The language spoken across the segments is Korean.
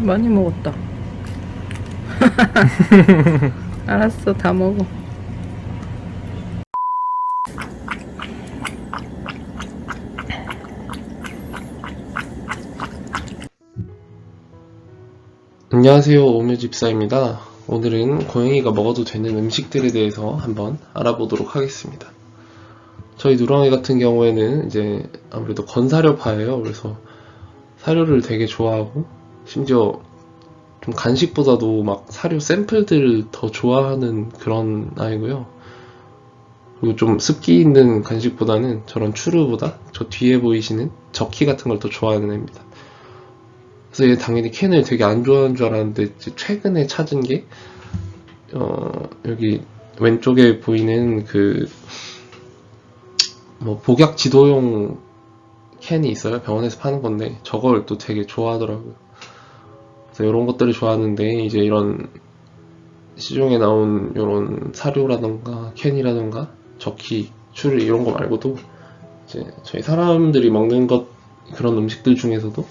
많이 먹었다. 알았어, 다 먹어. 안녕하세요 오묘 집사입니다 오늘은 고양이가 먹어도 되는 음식들에 대해서 한번 알아보도록 하겠습니다 저희 누렁이 같은 경우에는 이제 아무래도 건사료파예요 그래서 사료를 되게 좋아하고 심지어 좀 간식보다도 막 사료 샘플들을 더 좋아하는 그런 아이고요 그리고 좀 습기 있는 간식보다는 저런 추루보다 저 뒤에 보이시는 저키 같은 걸 더 좋아하는 애입니다 그래서 얘 당연히 캔을 되게 안 좋아하는 줄 알았는데 최근에 찾은 게 어, 여기 왼쪽에 보이는 그 뭐 복약 지도용 캔이 있어요. 병원에서 파는 건데 저걸 또 되게 좋아하더라고요. 이런 것들을 좋아하는데 이제 이런 시중에 나온 이런 사료라던가 캔이라던가 저키, 추리 이런 거 말고도 이제 저희 사람들이 먹는 것 그런 음식들 중에서도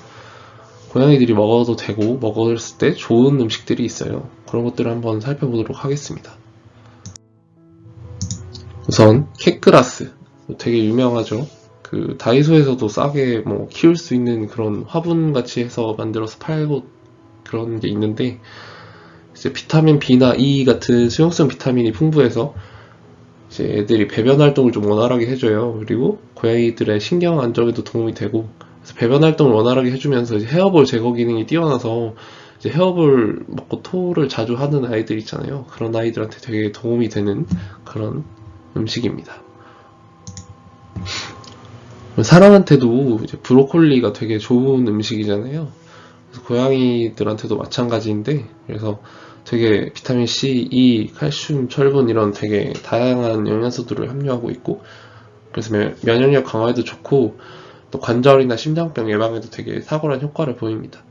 고양이들이 먹어도 되고 먹었을 때 좋은 음식들이 있어요. 그런 것들을 한번 살펴보도록 하겠습니다. 우선 캣그라스 되게 유명하죠. 그 다이소에서도 싸게 뭐 키울 수 있는 그런 화분 같이 해서 만들어서 팔고 그런 게 있는데 이제 비타민 B나 E 같은 수용성 비타민이 풍부해서 이제 애들이 배변 활동을 좀 원활하게 해줘요. 그리고 고양이들의 신경 안정에도 도움이 되고 그래서 배변 활동을 원활하게 해주면서 헤어볼 제거 기능이 뛰어나서 이제 헤어볼 먹고 토를 자주 하는 아이들 있잖아요. 그런 아이들한테 되게 도움이 되는 그런 음식입니다. 사람한테도 이제 브로콜리가 되게 좋은 음식이잖아요. 고양이들한테도 마찬가지인데, 그래서 되게 비타민 C, E, 칼슘, 철분 이런 되게 다양한 영양소들을 함유하고 있고, 그래서 면- 면역력 강화에도 좋고, 또 관절이나 심장병 예방에도 되게 탁월한 효과를 보입니다.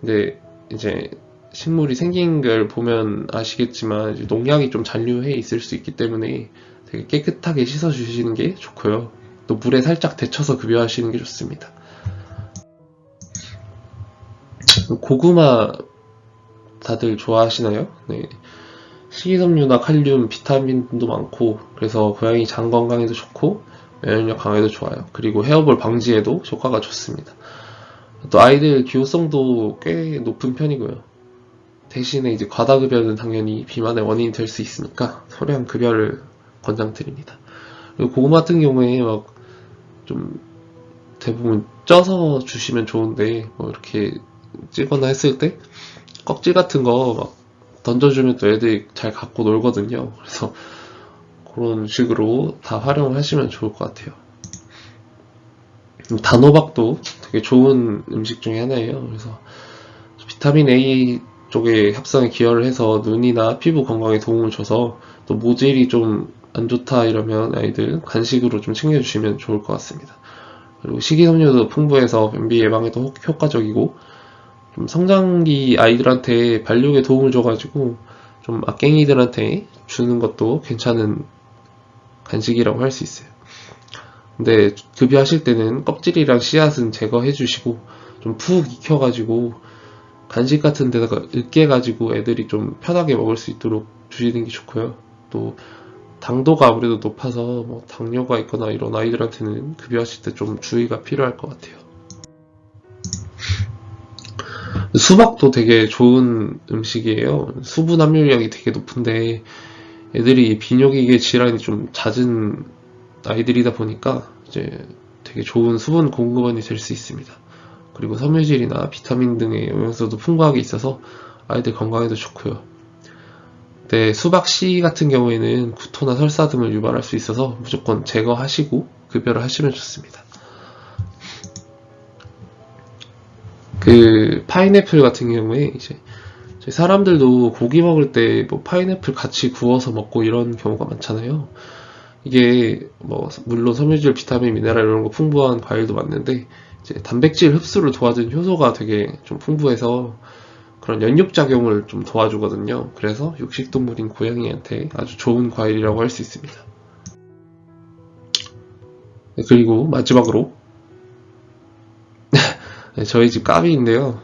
근데 이제 식물이 생긴 걸 보면 아시겠지만 농약이 좀 잔류해 있을 수 있기 때문에 되게 깨끗하게 씻어 주시는 게 좋고요. 또 물에 살짝 데쳐서 급여하시는 게 좋습니다. 고구마 다들 좋아하시나요? 네. 식이섬유나 칼륨, 비타민도 많고 그래서 고양이 장 건강에도 좋고 면역력 강화에도 좋아요. 그리고 헤어볼 방지에도 효과가 좋습니다. 또 아이들 기호성도 꽤 높은 편이고요. 대신에 이제 과다급여는 당연히 비만의 원인이 될 수 있으니까 소량 급여를 권장드립니다. 그리고 고구마 같은 경우에 막 좀 대부분 쪄서 주시면 좋은데 뭐 이렇게 찌거나 했을 때 껍질 같은 거 막 던져주면 또 애들이 잘 갖고 놀거든요. 그래서 그런 식으로 다 활용을 하시면 좋을 것 같아요. 음, 단호박도 되게 좋은 음식 중에 하나예요. 그래서 비타민 A 쪽에 합성에 기여를 해서 눈이나 피부 건강에 도움을 줘서 또 모질이 좀 안 좋다 이러면 아이들 간식으로 좀 챙겨주시면 좋을 것 같습니다. 그리고 식이섬유도 풍부해서 변비 예방에도 효- 효과적이고 좀 성장기 아이들한테 발육에 도움을 줘가지고 좀 악갱이들한테 주는 것도 괜찮은 간식이라고 할 수 있어요. 근데 급여하실 때는 껍질이랑 씨앗은 제거해 주시고 좀 푹 익혀가지고 간식 같은 데다가 으깨가지고 애들이 좀 편하게 먹을 수 있도록 주시는 게 좋고요. 또 당도가 아무래도 높아서 뭐 당뇨가 있거나 이런 아이들한테는 급여하실 때 좀 주의가 필요할 것 같아요. 수박도 되게 좋은 음식이에요. 수분 함유량이 되게 높은데 애들이 비뇨기계 질환이 좀 잦은 아이들이다 보니까 이제 되게 좋은 수분 공급원이 될 수 있습니다. 그리고 섬유질이나 비타민 등의 영양소도 풍부하게 있어서 아이들 건강에도 좋고요. 네, 수박 씨 같은 경우에는 구토나 설사 등을 유발할 수 있어서 무조건 제거하시고 급여를 하시면 좋습니다. 그 파인애플 같은 경우에 이제 사람들도 고기 먹을 때 뭐 파인애플 같이 구워서 먹고 이런 경우가 많잖아요. 이게 뭐 물론 섬유질, 비타민, 미네랄 이런 거 풍부한 과일도 맞는데 이제 단백질 흡수를 도와주는 효소가 되게 좀 풍부해서 그런 연육 작용을 좀 도와주거든요. 그래서 육식 동물인 고양이한테 아주 좋은 과일이라고 할 수 있습니다. 네, 그리고 마지막으로 네, 저희 집 까비인데요.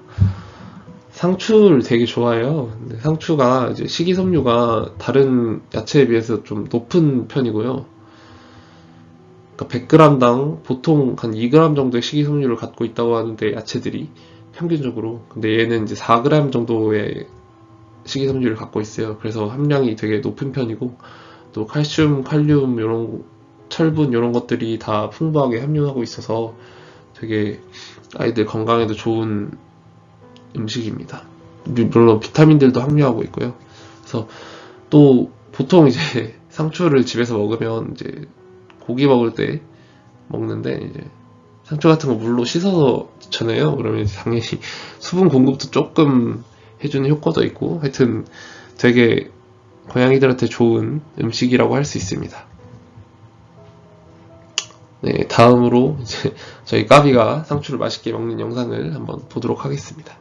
상추를 되게 좋아해요. 상추가 식이섬유가 다른 야채에 비해서 좀 높은 편이고요. 그러니까 100g당 보통 한 2g 정도의 식이섬유를 갖고 있다고 하는데 야채들이 평균적으로. 근데 얘는 이제 4g 정도의 식이섬유를 갖고 있어요. 그래서 함량이 되게 높은 편이고 또 칼슘, 칼륨 이런 철분 이런 것들이 다 풍부하게 함유하고 있어서 되게 아이들 건강에도 좋은 음식입니다. 물론 비타민들도 함유하고 있고요. 그래서 또 보통 이제 상추를 집에서 먹으면 이제 고기 먹을 때 먹는데 이제 상추 같은 거 물로 씻어서 넣잖아요. 그러면 당연히 수분 공급도 조금 해주는 효과도 있고 하여튼 되게 고양이들한테 좋은 음식이라고 할 수 있습니다. 네, 다음으로 이제 저희 까비가 상추를 맛있게 먹는 영상을 한번 보도록 하겠습니다.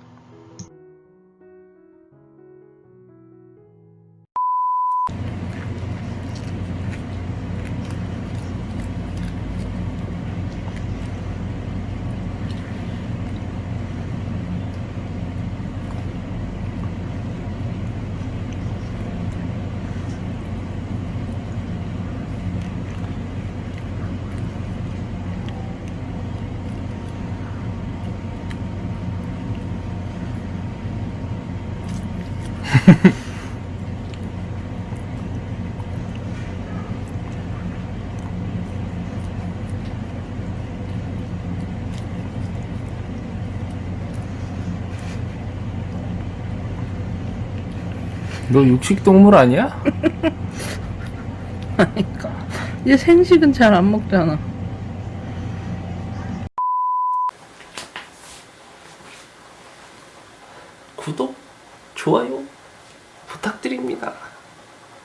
너 육식 동물 아니야? 그러니까 이제 생식은 잘 안 먹잖아. 구독, 좋아요 드립니다.